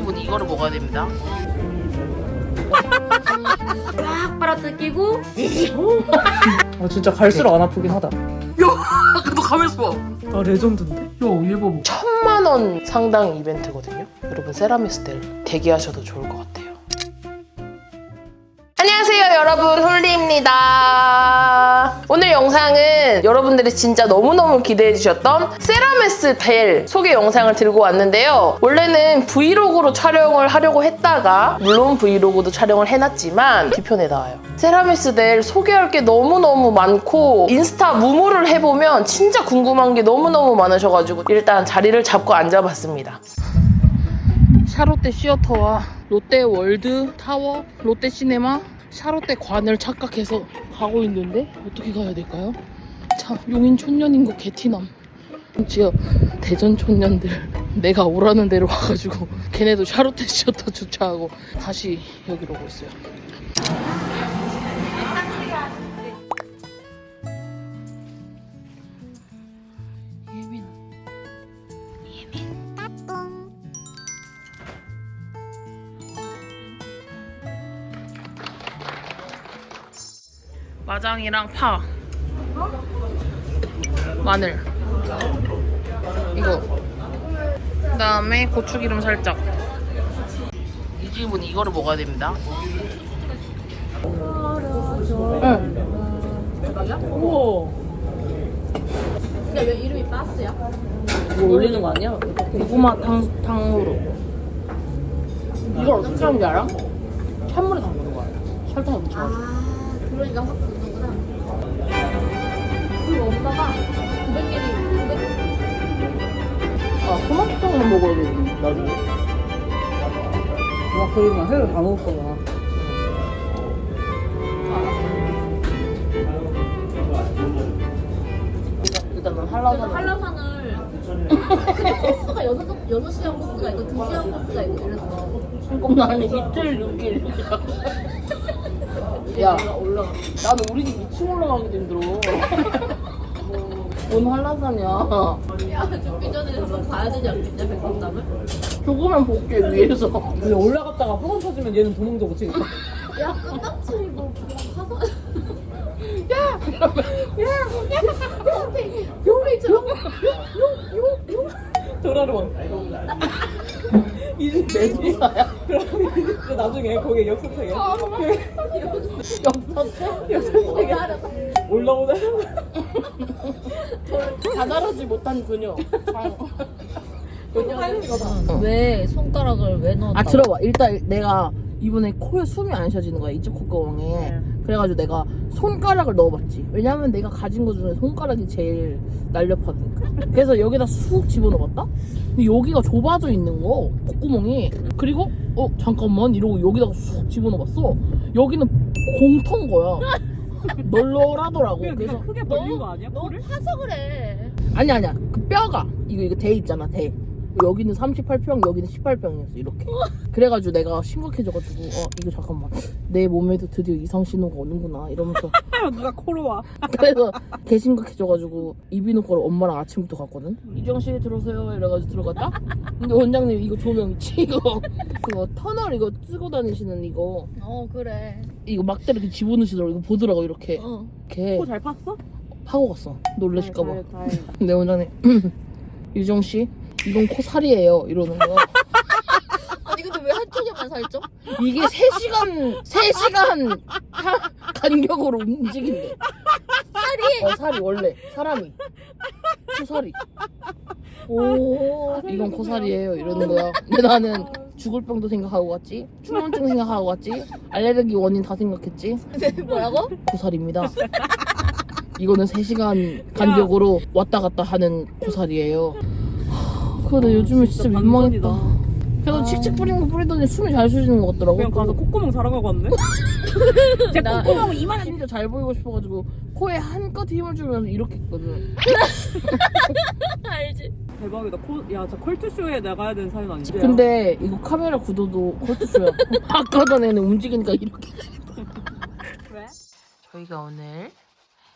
집은 이거를 먹어야 됩니다. 쫙 빨아뜯기고 아 진짜 갈수록 안 아프긴 하다. 너 가면서 봐. 아 레전드인데? 야 얘 봐봐. 천만 원 상당 이벤트거든요. 여러분 세라미스텔 대기하셔도 좋을 것 같아요. 안녕하세요 여러분 홀리입니다. 오늘 영상은 여러분들이 진짜 너무너무 기대해 주셨던 세라메스 벨 소개 영상을 들고 왔는데요. 원래는 브이로그로 촬영을 하려고 했다가 물론 브이로그도 촬영을 해놨지만 뒤편에 나와요. 세라미스 벨 소개할 게 너무너무 많고 인스타 무무를 해보면 진짜 궁금한 게 너무너무 많으셔가지고 일단 자리를 잡고 앉아봤습니다. 샤롯데 시어터와 롯데 월드 타워, 롯데 시네마, 샤롯데 관을 착각해서 가고 있는데 어떻게 가야 될까요? 자, 용인 촌년인 거 개티남. 심지어 대전 촌년들 내가 오라는 대로 와가지고 걔네도 샤롯데 시어터 주차하고 다시 여기로 오고 있어요. 마장이랑 파 마늘 이거 그 다음에 고추기름 살짝 이 집은 이거를 먹어야 됩니다 응 우와. 근데 왜 이름이 바스야? 이거 올리는 거 아니야? 고구마 탕, 탕후루 이걸 어떻게 하는지 알아? 찬물에 담그는 거야 설탕을 묻혀가지고 아 그러니까 확 굳는구나 그리고 엄마가 900ml 900아 토마토탕만 먹어야 돼 나중에? 와 그러면 회를 다 먹을 거야. 일단 난 한라산 한라산을 근데 코스가 6, 6시간 코스가 있고 2시간 코스가 있고 이랬어 그럼 나는 이틀 6일 야 올라가. 나는 우리 집 2층 올라가기도 힘들어 뭔 한라산이야 야 죽기 전에 한번 가야 되지 않겠냐 백성담을? 조그만 볼게 위에서. 근데 올라갔다가 허건 터지면 얘는 도망도 못 치겠다. 야 끝났지 뭐 가서. 요리처럼 도라로 와. 이집 매주사야 이제 나중에 거기에 역사책에. 영사태 역사책에. 올라오다 다다르지 못한 그녀. 왜 손가락을 왜 넣었다? 아 들어봐. 일단 내가 이번에 코에 숨이 안 쉬어지는 거야. 이쪽 콧구멍에. 그래가지고 내가 손가락을 넣어봤지. 왜냐면 내가 가진 것 중에 손가락이 제일 날렵하니까. 그래서 여기다 쑥 집어넣어봤다? 근데 여기가 좁아져 있는 거 콧구멍이. 그리고 어 잠깐만 이러고 여기다가 쑥 집어넣어봤어. 여기는 공터인 거야. 널널하더라고. 그래서 크게 벌린 거 아니야? 너 코를? 파서 그래. 아니 아니야. 그 뼈가. 이거 이거 대 있잖아 대 여기는 38평 여기는 18평이었어 이렇게. 그래가지고 내가 심각해져가지고 어 이거 잠깐만. 내 몸에도 드디어 이상 신호가 오는구나 이러면서. 누가 코로 와. 그래서 개 심각해져가지고 이비인후과를 엄마랑 아침부터 갔거든. 이정씨 들어오세요 이래가지고 들어갔다. 근데 원장님 이거 조명 있지 이거. 그거 터널 이거 쓰고 다니시는 이거. 어 그래. 이거 막대 이렇게 집어넣으시더라고 이거 보더라고 이렇게. 어. 이렇게 코 잘 팠어? 파고 갔어 놀라실까봐. 다행이다. 내 원장님. 유정 씨 이건 코살이에요 이러는 거야. 아니 근데 왜 한쪽에만 살쪄? 이게 3시간 3시간 간격으로 움직인대. 살이? 어 살이 원래 사람이 코살이. 오 이건 코살이에요 이러는 거야. 근데 나는 죽을 병도 생각하고 갔지. 충만증 생각하고 갔지. 알레르기 원인 다 생각했지. 뭐라고? 코살입니다. 이거는 3시간 간격으로 왔다 갔다 하는 코살이에요. 하, 근데 요즘에 진짜 민망했다. 그래서 칙칙 뿌리는 거 뿌리더니 숨이 잘 쉬지는 것 같더라고. 그냥 가서 콧구멍 자랑하고 왔네. 제 나- 콧구멍 이만한 진짜 잘 보이고 싶어가지고 코에 한껏 힘을 주면서 이렇게 했거든. 알지 대박이다. 코, 야, 저 컬투쇼에 나가야 되는 사연 아니지? 근데 이거 카메라 구도도 콜트쇼야. 아까 전에는 움직이니까 이렇게. 왜? 저희가 오늘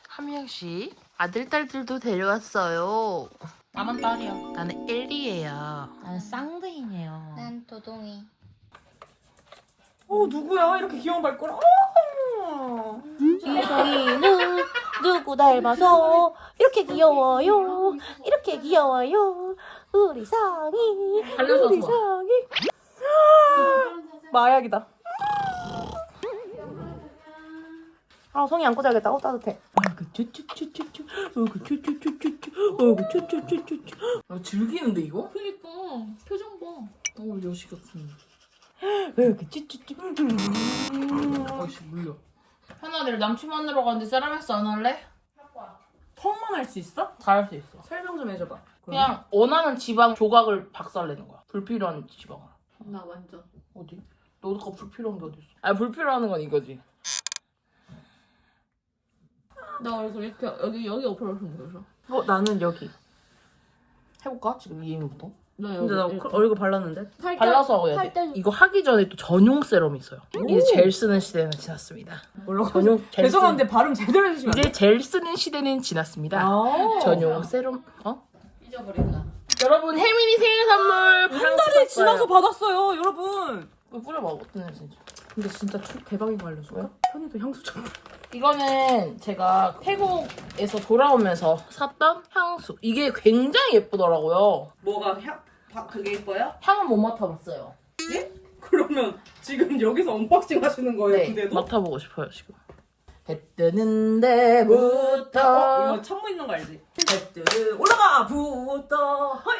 한 명씩 아들, 딸들도 데려왔어요. 나만 딸이야. 나는 1이에요. 나는 쌍둥이에요. 난 도동이. 어 누구야 이렇게 귀여운 발걸음 어! 이성이는 누구 닮아서 이렇게 귀여워요. 이렇게 귀여워요. 우리 상이, 달려서 우리. 상이. 마약이다. 아, 성이 안고 자야겠다. 어, 따뜻해. 아그 쭈쭈쭈쭈쭈 어그 쭈쭈쭈쭈쭈 어그 쭈쭈쭈쭈쭈 아, 즐기는데 이거? 그니까 표정 봐. 어 여시 같은. 어그 쭈쭈쭈 아씨 물려. 현아 내일 남친 만나러 가는데 세라믹스 안 할래? 턱만 할 수 있어? 다 할 수 있어. 설명 좀 해줘봐 그냥 원하는 지방 조각을 박살내는 거야. 불필요한 지방을. 나 완전. 어디? 너도 가 불필요한 게 어디 있어? 아 불필요한 건 이거지. 나 얼굴 이렇게 여기 여기 옆으로 보여줘. 어 나는 여기 해볼까? 지금. 나 여기. 근데 나 이렇게. 얼굴 발랐는데 팔 발라서 해야 돼. 팔 이거 하기 전에 또 전용 세럼이 있어요. 이제 젤 쓰는 시대는 지났습니다. 몰라 전용 젤 죄송한데 발음 제대로 해주시면 이제 젤 쓰는 시대는 지났습니다. 아 전용 세럼 어? 잊어버린다. 여러분 혜민이 생일 선물 한 프랑스 달이 샀어요. 지나서 받았어요 여러분 이거 뿌려봐 어떤 냄새인지. 근데 진짜 출- 대박인 거 알려줄까? 편의도 향수 좀 이거는 제가 태국에서 돌아오면서 샀던 향수. 이게 굉장히 예쁘더라고요. 뭐가 향 바, 그게 예뻐요? 향은 못 맡아봤어요. 그러면 지금 여기서 언박싱 하시는 거예요 네, 근데도? 맡아보고 싶어요 지금. 해 뜨는 데부터 어, 이거 창문 있는 거 알지? 햇뜨 올라가 부터 허이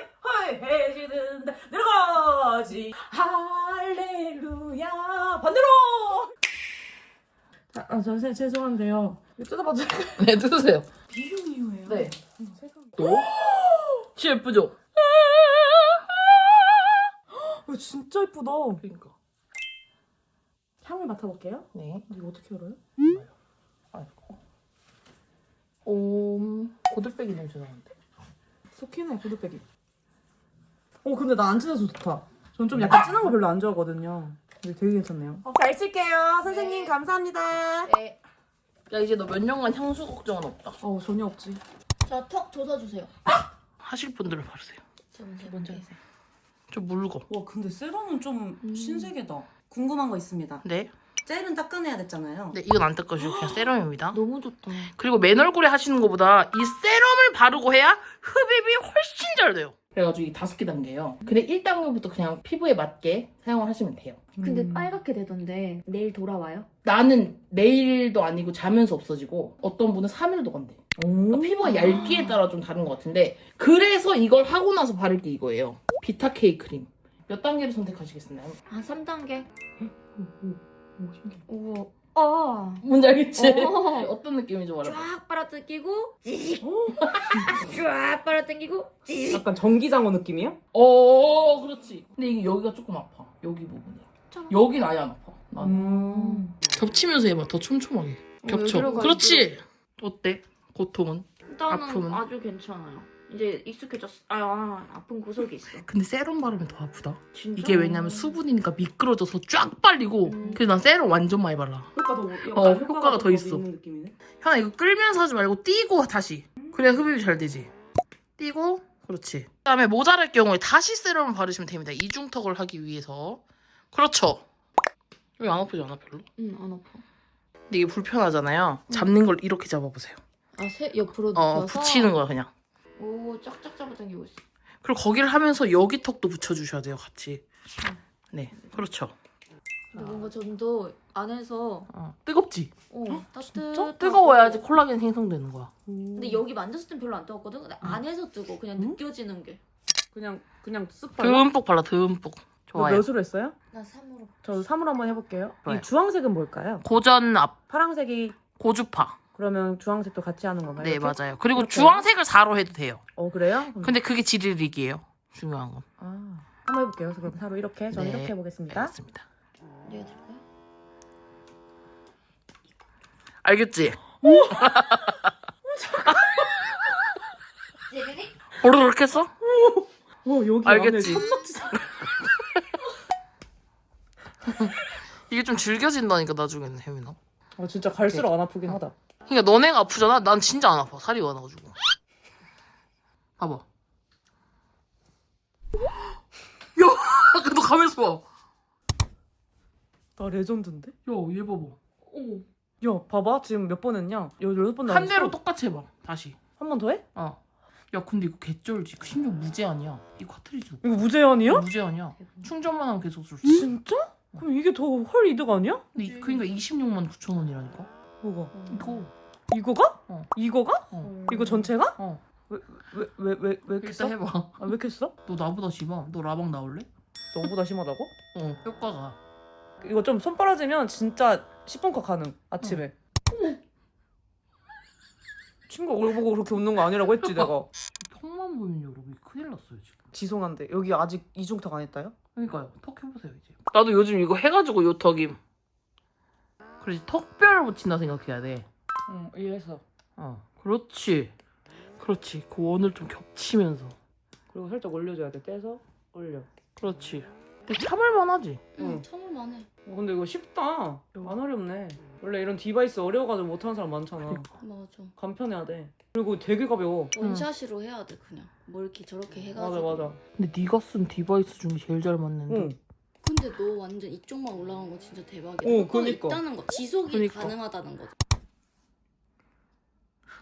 해지는데 내려가지 할렐루야 반대로 아, 아 선생님 죄송한데요 이거 뜯어봐도 될까요? 네 드세요. 비lum이유예요 네. 색깔 또? 진짜 예쁘죠? 이거 진짜 예쁘다 그러니까. 향을 맡아볼게요 네. 이거 어떻게 열어요? 아이고. 옴 고들빼기 냄새 나는데. 해 구두빼기 어 근데 나안 진해서 좋다 전 좀 약간 진한 거 별로 안 좋아하거든요 근데 되게 괜찮네요 잘 쓸게요 선생님 감사합니다 네. 야 이제 너 몇 년간 향수 걱정은 없다. 어 전혀 없지 저 턱 조사주세요. 하실 분들은 바르세요. 저 먼저 먼저 먼저. 좀 물고. 와 근데 세럼은 좀 신세계다. 궁금한 거 있습니다. 네. 젤은 닦아내야 됐잖아요. 네 이건 안 닦아주고 그냥 세럼입니다. 너무 좋다. 그리고 맨 얼굴에 하시는 것보다 이 세럼을 바르고 해야 흡입이 훨씬 잘 돼요. 그래가지고 이 다섯 개 단계예요. 근데 1단계부터 그냥 피부에 맞게 사용을 하시면 돼요. 근데 음. 빨갛게 되던데 내일 돌아와요? 나는 내일도 아니고 자면서 없어지고 어떤 분은 3일도 간대. 그러니까 피부가 얇기에 따라 좀 다른 것 같은데 그래서 이걸 하고 나서 바를 게 이거예요. 비타 K 크림. 몇 단계를 선택하시겠나요? 아 3단계. 오 신기해 우와. 아. 뭔지 알겠지? 어. 어떤 느낌인지 말해봐. 쫙 빨아당기고 찌직. 쫙 빨아당기고 찌직. 약간 전기장어 느낌이야? 어, 그렇지. 근데 이게 여기가 조금 아파. 여기 부분이. 참. 여긴 아예 안 아파. 나는. 음. 겹치면서 해봐. 더 촘촘하게. 겹쳐. 여기로 가, 그렇지. 어때? 고통은? 일단은 아픔은? 아주 괜찮아요. 이제 익숙해졌어. 아, 아 아픈 구석이 있어. 근데 세럼 바르면 더 아프다. 진짜. 이게 왜냐면 수분이니까 미끄러져서 쫙 빨리고. 음. 그래서 난 세럼 완전 많이 발라. 효과 더 어, 효과가 더 있어. 있는 느낌이네. 현아 이거 끌면서 하지 말고 띄고 다시. 그래야 흡입이 잘 되지. 띄고 그렇지. 그다음에 모자랄 경우에 다시 세럼을 바르시면 됩니다. 이중턱을 하기 위해서. 그렇죠. 여기 안 아프지 않아 별로? 응, 안 아파. 근데 이게 불편하잖아요. 잡는 걸 이렇게 잡아보세요. 아, 새 옆으로 어, 눕혀서. 붙이는 거야 그냥. 오, 쫙쫙 잡아당기고 있어. 그리고 거기를 하면서 여기 턱도 붙여주셔야 돼요 같이. 네, 그렇죠. 근데 뭔가 전도 안에서 어, 뜨겁지? 어, 따뜻. 뜨거워야지 콜라겐 생성되는 거야. 근데 여기 만졌을 땐 별로 안 뜨겁거든. 근데 안에서 뜨고 그냥 음? 느껴지는 게. 그냥 그냥 쓱 발라 듬뿍 발라 듬뿍. 너 좋아요. 몇으로 했어요? 나 3으로. 저 3으로 한번 해볼게요 좋아요. 이 주황색은 뭘까요? 고전 앞 파랑색이 고주파. 그러면 주황색도 같이 하는 건가요? 네 이렇게? 맞아요. 그리고 이렇게 주황색을 4로 해도 돼요. 어 그래요? 그럼- 근데 그게 지리릭이에요. 중요한 건. 아, 한번 해볼게요 그래서 그럼 서로 이렇게 저는 네. 이렇게 해보겠습니다 알겠습니다. 내가 들까요? 알겠지? 찌리릭? 오르륵 했어? 어 여기 알겠지. 안에 삼각지사 이게 좀 즐겨진다니까 나중에는 혜민아. 어 진짜 갈수록 안 아프긴 하다 그러니까 너네가 아프잖아. 난 진짜 안 아파. 살이 많아가지고. 봐봐. 야, 너 가면서 봐. 나 레전드인데? 야, 얘 봐봐. 어. 야, 봐봐. 지금 몇 번 했냐? 여- 여덟 번 한 대로 똑같이 해봐. 다시. 한번 더 해? 어. 야, 근데 이거 개쩔지. 16 무제한이야. 이 카트리지 이거 무제한이야? 무제한이야. 충전만 하면 계속 줄지. 진짜? 그럼 이게 더 헐 이득 아니야? 근데 이- 그러니까 26만 9천 원이라니까. 뭐가? 이거. 이거가? 어. 이거가? 어. 이거 전체가? 어. 왜 왜 왜왜 써? 일단 해봐. 아, 왜 써? 너 나보다 심함. 너 라방 나올래? 너보다 심하다고? 어. 효과가. 이거 좀 손 빨아지면 진짜 10분 컷 가능 아침에 친구 얼굴 보고 그렇게 웃는 거 아니라고 했지 내가 턱만 보이면 여러분 큰일 났어요 지금. 죄송한데 여기 아직 이중턱 안 했다요? 그러니까요. 턱 해보세요 이제. 나도 요즘 이거 해가지고 요 턱임. 그렇지 턱뼈를 붙인다 생각해야 돼. 응 이해했어 어. 그렇지. 그렇지. 그 원을 좀 겹치면서. 그리고 살짝 올려줘야 돼 떼서 올려 그렇지. 근데 참을만 하지. 응. 참을만 해. 어, 근데 이거 쉽다 안 어렵네 원래 이런 디바이스 어려워가지고 못하는 사람 많잖아 맞아. 간편해야 돼 그리고 되게 가벼워 원샷으로 해야 돼 그냥. 뭐 이렇게 저렇게 해가지고. 맞아 맞아 근데 네가 쓴 디바이스 중에 제일 잘 맞는데. 응 근데 너 완전 이쪽만 올라간 거 진짜 대박이야. 오, 효과가 그니까. 있다는 거. 지속이 그니까. 가능하다는 거지.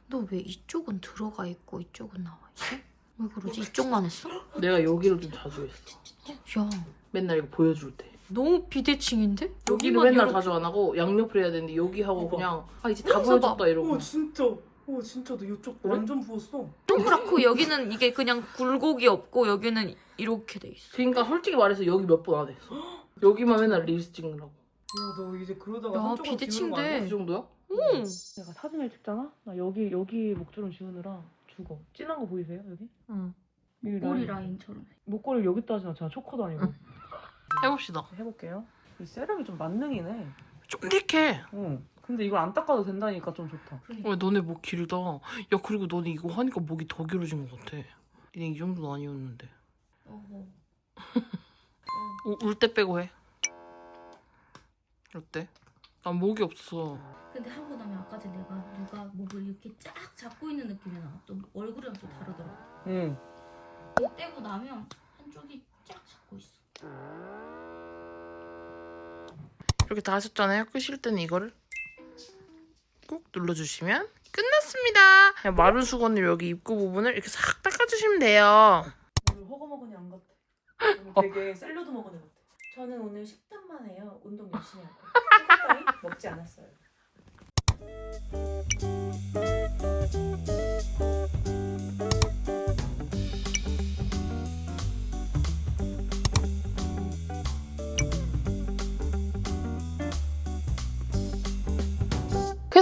너왜 이쪽은 들어가 있고 이쪽은 나와 있어? 왜 그러지? 이쪽만 했어? 내가 여기를 좀 자주 했어. 야, 맨날 이거 보여줄 때. 너무 비대칭인데? 여기는 여기만 맨날 이렇게- 자주 안 하고 양옆을 해야 되는데 여기 하고 봐봐. 그냥 아 이제 다 보여줬다 이러고. 진짜 오 진짜 너 이쪽 그래? 완전 부었어 동그랗고 여기는 이게 그냥 굴곡이 없고 여기는 이렇게 돼 있어. 그러니까 솔직히 말해서 여기 몇 번 안 했어. 여기만 맨날 릴스 찍느라고. 야너 이제 그러다가 야, 한쪽으로 비대칭돼. 지우는 거 아니야? 이 정도야? 응. 내가 사진을 찍잖아? 나 여기 여기 목주름 지우느라 죽어 진한 거 보이세요 여기? 응. 여기 꼬리 라인처럼. 목걸이 여기다 하잖아 제가 초코도 아니고 응. 해봅시다. 해볼게요 이 세럼이 좀 만능이네 쫀득해. 응 근데 이걸 안 닦아도 된다니까 좀 좋다 왜 너네 목 길다. 야 그리고 너네 이거 하니까 목이 더 길어진 것 같아. 니네 이 정도는 아니었는데. 어허. 울때 빼고 해. 어때? 난 목이 없어. 근데 하고 나면 아까 전에 내가 누가 목을 이렇게 쫙 잡고 있는 느낌이 나. 좀 얼굴이랑 좀 다르더라고. 응 이거 떼고 나면 한쪽이 쫙 잡고 있어. 이렇게 다 하셨잖아요. 끄실 때는 이거를 꾹 눌러주시면 끝났습니다. 그냥 마른 수건으로 여기 입구 부분을 이렇게 싹 닦아주시면 돼요. 허거 먹은이 안 같아. 되게 샐러드 먹은 애 같아. 저는 오늘 식단만 해요. 운동 열심히 하고. 식단 따위 먹지 않았어요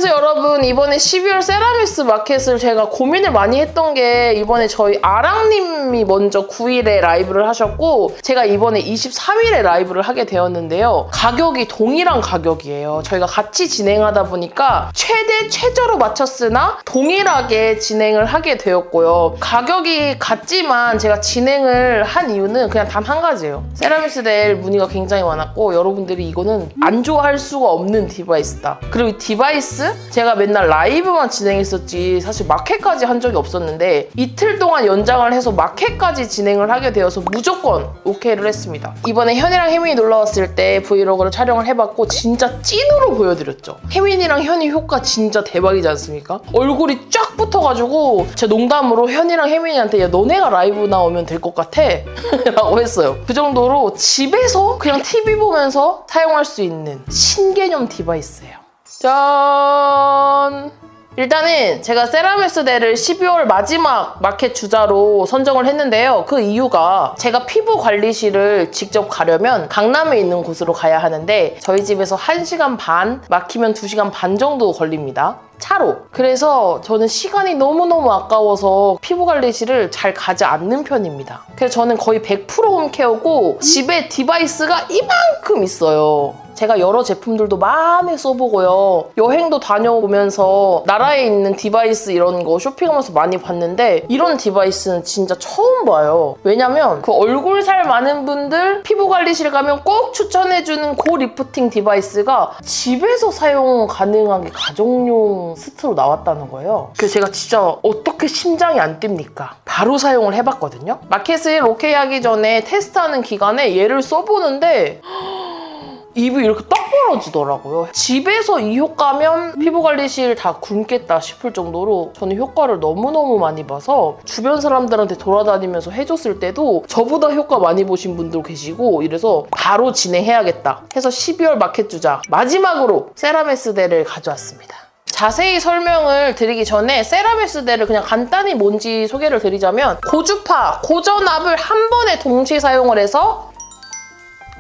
그래서 여러분 이번에 12월 세라미스 마켓을 제가 고민을 많이 했던 게 이번에 저희 아랑님이 먼저 9일에 라이브를 하셨고 제가 이번에 23일에 라이브를 하게 되었는데요. 가격이 동일한 가격이에요. 저희가 같이 진행하다 보니까 최대 최저로 맞췄으나 동일하게 진행을 하게 되었고요. 가격이 같지만 제가 진행을 한 이유는 그냥 단 한 가지예요. 세라미스 델 문의가 굉장히 많았고 여러분들이 이거는 안 좋아할 수가 없는 디바이스다. 그리고 이 디바이스 제가 맨날 라이브만 진행했었지 사실 마켓까지 한 적이 없었는데 이틀 동안 연장을 해서 마켓까지 진행을 하게 되어서 무조건 오케이를 했습니다. 이번에 현이랑 혜민이 놀러 왔을 때 브이로그를 촬영을 해봤고 진짜 찐으로 보여드렸죠. 혜민이랑 현이 효과 진짜 대박이지 않습니까? 얼굴이 쫙 붙어가지고 제 농담으로 현이랑 혜민이한테 야 너네가 라이브 나오면 될 것 같아 라고 했어요. 그 정도로 집에서 그냥 TV 보면서 사용할 수 있는 신개념 디바이스예요. 짠! 일단은 제가 세라메스데를 12월 마지막 마켓 주자로 선정을 했는데요. 그 이유가 제가 피부 관리실을 직접 가려면 강남에 있는 곳으로 가야 하는데 저희 집에서 1시간 반, 막히면 2시간 반 정도 걸립니다. 차로. 그래서 저는 시간이 너무너무 아까워서 피부 관리실을 잘 가지 않는 편입니다. 그래서 저는 거의 100% 홈케어고 집에 디바이스가 이만큼 있어요. 제가 여러 제품들도 많이 써보고요. 여행도 다녀오면서 나라에 있는 디바이스 이런 거 쇼핑하면서 많이 봤는데 이런 디바이스는 진짜 처음 봐요. 왜냐면 그 얼굴 살 많은 분들 피부 관리실 가면 꼭 추천해주는 고 리프팅 디바이스가 집에서 사용 가능하게 가정용 스트로 나왔다는 거예요. 그래서 제가 진짜 어떻게 심장이 안 뜁니까? 바로 사용을 해봤거든요. 마켓을 오케이 하기 전에 테스트하는 기간에 얘를 써보는데 입이 이렇게 떡 벌어지더라고요. 집에서 이 효과면 피부 관리실 다 굶겠다 싶을 정도로 저는 효과를 너무너무 많이 봐서 주변 사람들한테 돌아다니면서 해줬을 때도 저보다 효과 많이 보신 분들 계시고 이래서 바로 진행해야겠다 해서 12월 마켓 주자 마지막으로 세라메스데를 가져왔습니다. 자세히 설명을 드리기 전에 세라메스데를 그냥 간단히 뭔지 소개를 드리자면 고주파, 고전압을 한 번에 동시에 사용을 해서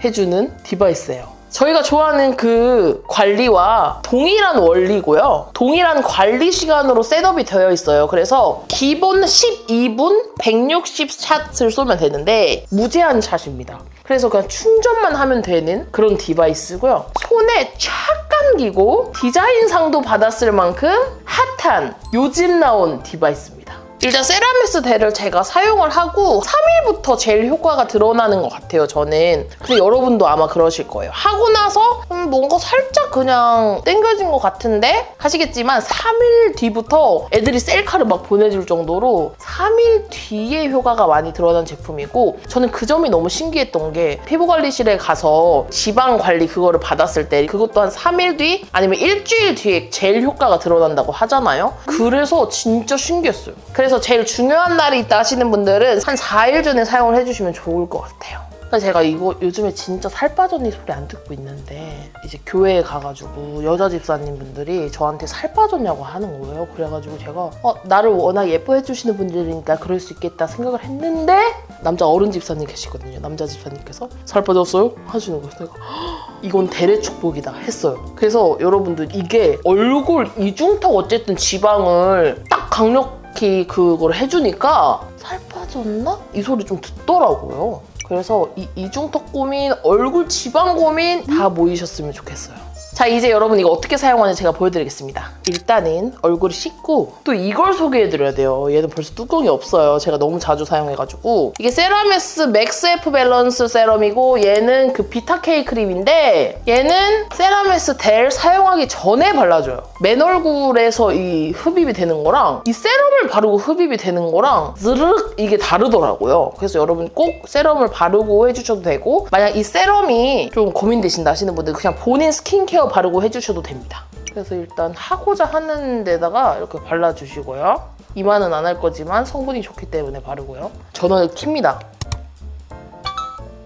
해주는 디바이스예요. 저희가 좋아하는 그 관리와 동일한 원리고요. 동일한 관리 시간으로 셋업이 되어 있어요. 그래서 기본 12분 160샷을 쏘면 되는데 무제한 샷입니다. 그래서 그냥 충전만 하면 되는 그런 디바이스고요. 손에 촥 감기고 디자인상도 받았을 만큼 핫한 요즘 나온 디바이스입니다. 일단 세라미스 델을 제가 사용을 하고 3일부터 제일 효과가 드러나는 것 같아요, 저는. 근데 여러분도 아마 그러실 거예요. 하고 나서 음, 뭔가 살짝 그냥 땡겨진 것 같은데 하시겠지만 3일 뒤부터 애들이 셀카를 막 보내줄 정도로 3일 뒤에 효과가 많이 드러난 제품이고 저는 그 점이 너무 신기했던 게 피부관리실에 가서 지방 관리 그거를 받았을 때 그것도 한 3일 뒤 아니면 일주일 뒤에 제일 효과가 드러난다고 하잖아요. 그래서 진짜 신기했어요. 그래서 제일 중요한 날이 있다 하시는 분들은 한 4일 전에 사용을 해주시면 좋을 것 같아요. 제가 이거 요즘에 진짜 살 빠졌니 소리 안 듣고 있는데 이제 교회에 가가지고 여자 집사님 분들이 저한테 살 빠졌냐고 하는 거예요. 그래가지고 제가 어, 나를 워낙 예뻐해 주시는 분들이니까 그럴 수 있겠다 생각을 했는데 남자 어른 집사님 계시거든요. 남자 집사님께서 살 빠졌어요? 하시는 거예요. 내가 "헉, 이건 대례 축복이다 했어요. 그래서 여러분들 이게 얼굴 이중턱 어쨌든 지방을 딱 강력 히 그걸 해주니까 살 빠졌나? 이 소리 좀 듣더라고요. 그래서 이 이중턱 고민, 얼굴 지방 고민 다 모이셨으면 좋겠어요. 자 이제 여러분 이거 어떻게 사용하는지 제가 보여드리겠습니다. 일단은 얼굴을 씻고 또 이걸 소개해드려야 돼요. 얘는 벌써 뚜껑이 없어요. 제가 너무 자주 사용해가지고 이게 세라메스 맥스 F 밸런스 세럼이고 얘는 그 비타 K 크림인데 얘는 세라메스 델 사용하기 전에 발라줘요. 맨 얼굴에서 이 흡입이 되는 거랑 이 세럼을 바르고 흡입이 되는 거랑 ዝ르륵 이게 다르더라고요. 그래서 여러분 꼭 세럼을 바르고 해주셔도 되고 만약 이 세럼이 좀 고민되신다 하시는 분들 그냥 본인 스킨케어 바르고 해주셔도 됩니다. 그래서 일단 하고자 하는 데다가 이렇게 발라주시고요. 이만은 안할 거지만 성분이 좋기 때문에 바르고요. 전원을 킵니다.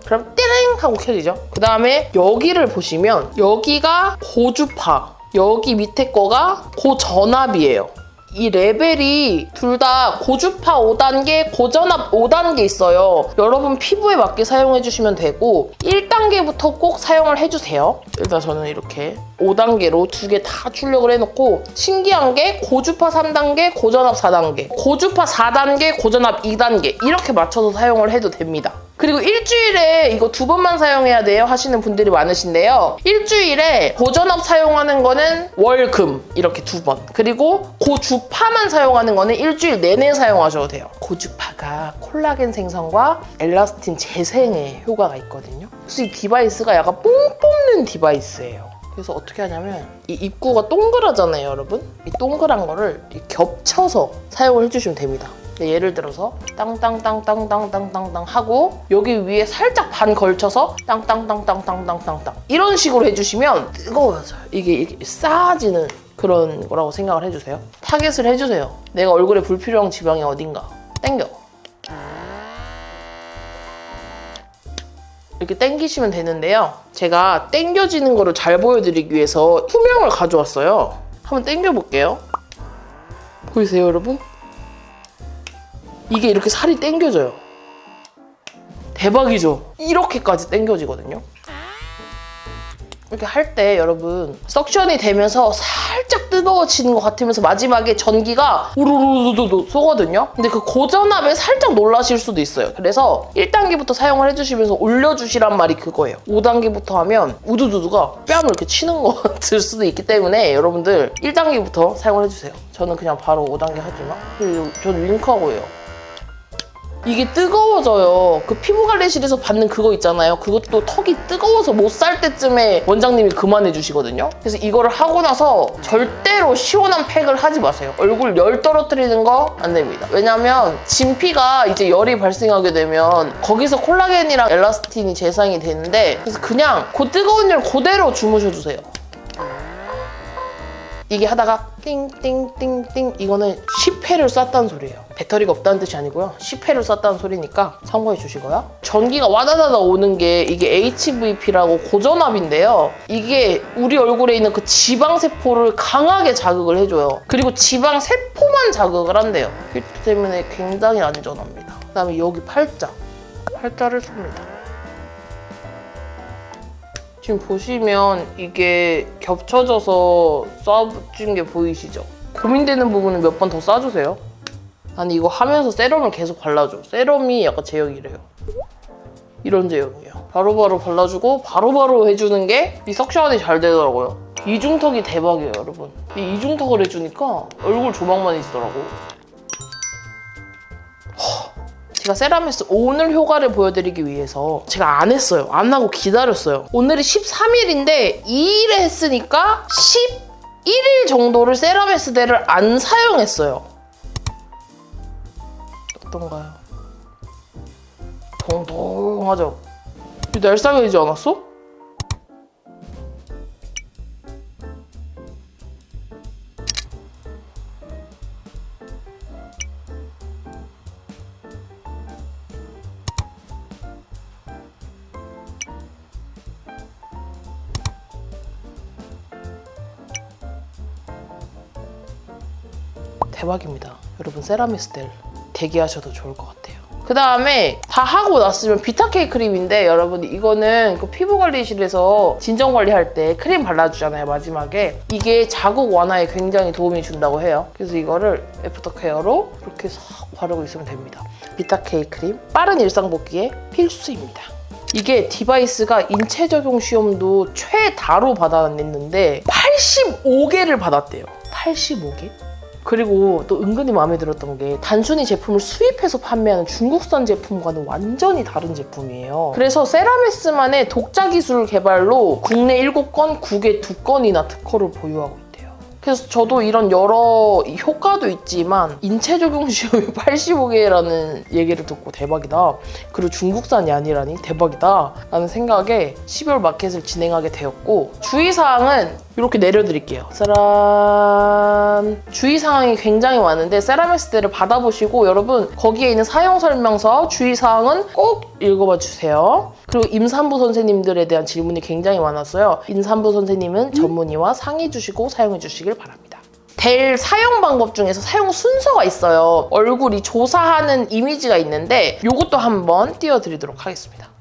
그럼 띠링 하고 켜지죠. 그 다음에 여기를 보시면 여기가 고주파, 여기 밑에 거가 고전압이에요. 이 레벨이 둘 다 고주파 5단계, 고전압 5단계 있어요. 여러분 피부에 맞게 사용해 주시면 되고 1단계부터 꼭 사용을 해주세요. 일단 저는 이렇게 5단계로 두 개 다 출력을 해놓고 신기한 게 고주파 3단계, 고전압 4단계, 고주파 4단계, 고전압 2단계 이렇게 맞춰서 사용을 해도 됩니다. 그리고 일주일에 이거 두 번만 사용해야 돼요 하시는 분들이 많으신데요. 일주일에 고전압 사용하는 거는 월금 이렇게 두 번. 그리고 고주파만 사용하는 거는 일주일 내내 사용하셔도 돼요. 고주파가 콜라겐 생성과 엘라스틴 재생에 효과가 있거든요. 그래서 이 디바이스가 약간 뽕 뽑는 디바이스예요. 그래서 어떻게 하냐면 이 입구가 동그라잖아요, 여러분. 이 동그란 거를 겹쳐서 사용을 해주시면 됩니다. 근데 예를 들어서 땅땅땅땅땅땅땅땅 하고 여기 위에 살짝 반 걸쳐서 땅땅땅땅땅땅땅땅 이런 식으로 해주시면 뜨거워져요. 이게 이렇게 쌓아지는 그런 거라고 생각을 해주세요. 타겟을 해주세요. 내가 얼굴에 불필요한 지방이 어딘가 땡겨. 이렇게 땡기시면 되는데요. 제가 땡겨지는 거를 잘 보여드리기 위해서 투명을 가져왔어요. 한번 땡겨볼게요. 보이세요, 여러분? 이게 이렇게 살이 땡겨져요. 대박이죠? 이렇게까지 땡겨지거든요. 이렇게 할 때 여러분 석션이 되면서 살짝 뜨거워지는 것 같으면서 마지막에 전기가 우르르르르 쏘거든요. 근데 그 고전압에 살짝 놀라실 수도 있어요. 그래서 1단계부터 사용을 해주시면서 올려주시란 말이 그거예요. 5단계부터 하면 우두두두가 뺨을 이렇게 치는 거 같을 수도 있기 때문에 여러분들 1단계부터 사용을 해주세요. 저는 그냥 바로 5단계 하지만 그리고 저는 링크하고 해요. 이게 뜨거워져요. 그 피부 관리실에서 받는 그거 있잖아요. 그것도 턱이 뜨거워서 못 살 때쯤에 원장님이 그만해 주시거든요. 그래서 이거를 하고 나서 절대로 시원한 팩을 하지 마세요. 얼굴 열 떨어뜨리는 거 안 됩니다. 왜냐면 진피가 이제 열이 발생하게 되면 거기서 콜라겐이랑 엘라스틴이 재상이 되는데 그래서 그냥 그 뜨거운 열 그대로 주무셔 주세요. 이게 하다가 띵띵띵띵 이거는 10회를 쐈다는 소리예요. 배터리가 없다는 뜻이 아니고요. 10회를 쐈다는 소리니까 참고해 주시고요. 전기가 와다다다 오는 게 이게 HVP라고 고전압인데요. 이게 우리 얼굴에 있는 그 지방세포를 강하게 자극을 해줘요. 그리고 지방세포만 자극을 한대요. 그렇기 때문에 굉장히 안전합니다. 그 다음에 여기 팔자. 팔자를 쏩니다. 지금 보시면 이게 겹쳐져서 쏴진 게 보이시죠? 고민되는 부분은 몇 번 더 쏴주세요. 아니 이거 하면서 세럼을 계속 발라줘. 세럼이 약간 제형이래요. 이런 제형이에요. 바로바로 발라주고 바로바로 해주는 게 이 석션이 잘 되더라고요. 이중턱이 대박이에요, 여러분. 이 이중턱을 해주니까 얼굴 조망만해지더라고. 제가 세라미스 오늘 효과를 보여드리기 위해서 제가 안 했어요. 안 하고 기다렸어요. 오늘이 13일인데 2일에 했으니까 11일 정도를 세라미스대를 안 사용했어요. 어떤가요? 동동하죠? 날싸해지지 않았어? 대박입니다. 여러분 세라미스텔 대기하셔도 좋을 것 같아요. 그 다음에 다 하고 났으면 비타케이 크림인데 여러분 이거는 그 피부 관리실에서 진정 관리할 때 크림 발라주잖아요 마지막에 이게 자국 완화에 굉장히 도움이 준다고 해요. 그래서 이거를 애프터 케어로 이렇게 싹 바르고 있으면 됩니다. 비타케이 크림 빠른 일상 복귀에 필수입니다. 이게 디바이스가 인체 적용 시험도 최다로 받아냈는데 85개를 받았대요. 85개? 그리고 또 은근히 마음에 들었던 게 단순히 제품을 수입해서 판매하는 중국산 제품과는 완전히 다른 제품이에요. 그래서 세라메스만의 독자 기술 개발로 국내 7건, 국외 2건이나 특허를 보유하고 있대요. 그래서 저도 이런 여러 효과도 있지만 인체 적용 시험이 85개라는 얘기를 듣고 대박이다. 그리고 중국산이 아니라니 대박이다. 라는 생각에 12월 마켓을 진행하게 되었고 주의사항은 이렇게 내려드릴게요. 짜란. 주의사항이 굉장히 많은데 세라믹스대를 받아보시고 여러분 거기에 있는 사용 설명서 주의사항은 꼭 읽어봐 주세요. 그리고 임산부 선생님들에 대한 질문이 굉장히 많았어요. 임산부 선생님은 전문의와 상의 주시고 사용해 주시길 바랍니다. 델 사용 방법 중에서 사용 순서가 있어요. 얼굴이 조사하는 이미지가 있는데 이것도 한번 띄워드리도록 하겠습니다.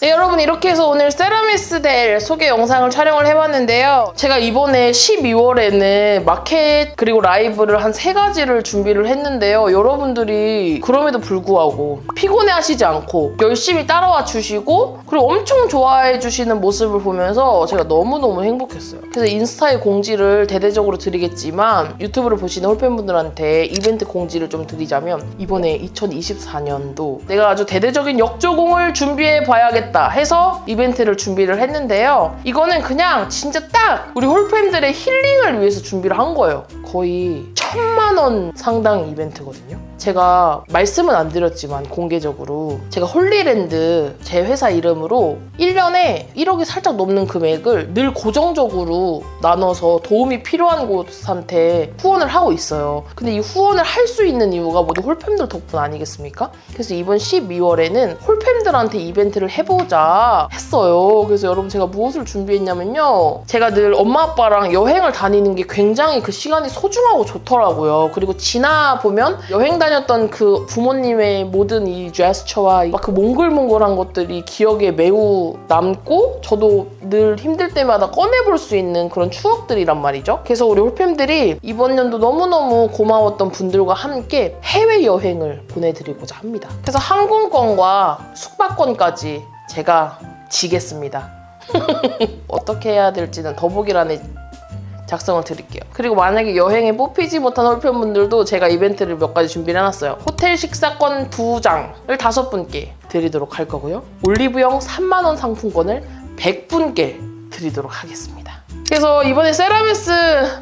네, 여러분 이렇게 해서 오늘 세라미스 델 소개 영상을 촬영을 해봤는데요. 제가 이번에 12월에는 마켓 그리고 라이브를 한 세 가지를 준비를 했는데요. 여러분들이 그럼에도 불구하고 피곤해 하시지 않고 열심히 따라와 주시고 그리고 엄청 좋아해 주시는 모습을 보면서 제가 너무너무 행복했어요. 그래서 인스타에 공지를 대대적으로 드리겠지만 유튜브를 보시는 홀팬분들한테 이벤트 공지를 좀 드리자면 이번에 2024년도 내가 아주 대대적인 역조공을 준비해 봐야겠다 해서 이벤트를 준비를 했는데요. 이거는 그냥 진짜 딱 우리 홀팬들의 힐링을 위해서 준비를 한 거예요. 거의 천만 원 상당 이벤트거든요. 제가 말씀은 안 드렸지만 공개적으로 제가 홀리랜드 제 회사 이름으로 1년에 1억이 살짝 넘는 금액을 늘 고정적으로 나눠서 도움이 필요한 곳한테 후원을 하고 있어요. 근데 이 후원을 할 수 있는 이유가 모두 홀팸들 덕분 아니겠습니까? 그래서 이번 12월에는 홀팸들한테 이벤트를 해보자 했어요. 그래서 여러분 제가 무엇을 준비했냐면요. 제가 늘 엄마 아빠랑 여행을 다니는 게 굉장히 그 시간이 소중하고 좋더라고요. 그리고 지나 보면 여행 다니는 다녔던 그 부모님의 모든 이 제스처와 막 그 몽글몽글한 것들이 기억에 매우 남고 저도 늘 힘들 때마다 꺼내볼 수 있는 그런 추억들이란 말이죠. 그래서 우리 홀팸들이 이번 연도 너무너무 고마웠던 분들과 함께 해외여행을 보내드리고자 합니다. 그래서 항공권과 숙박권까지 제가 지겠습니다. 어떻게 해야 될지는 더보기란에 작성을 드릴게요. 그리고 만약에 여행에 뽑히지 못한 홀편분들도 제가 이벤트를 몇 가지 준비를 해놨어요. 호텔 식사권 두 장을 다섯 분께 드리도록 할 거고요. 올리브영 3만원 상품권을 100분께 드리도록 하겠습니다. 그래서 이번에 세라메스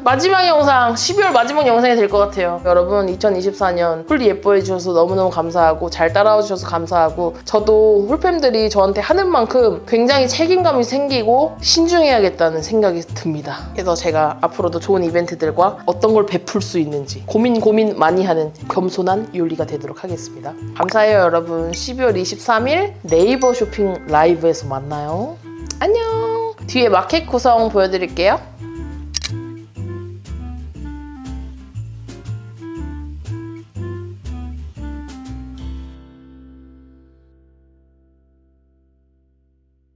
마지막 영상, 12월 마지막 영상이 될 것 같아요. 여러분 2024년 홀리 예뻐해 주셔서 너무너무 감사하고 잘 따라와 주셔서 감사하고 저도 홀팸들이 저한테 하는 만큼 굉장히 책임감이 생기고 신중해야겠다는 생각이 듭니다. 그래서 제가 앞으로도 좋은 이벤트들과 어떤 걸 베풀 수 있는지 고민 고민 많이 하는 겸손한 율리가 되도록 하겠습니다. 감사해요 여러분. 12월 23일 네이버 쇼핑 라이브에서 만나요. 안녕. 뒤에 마켓 구성 보여드릴게요.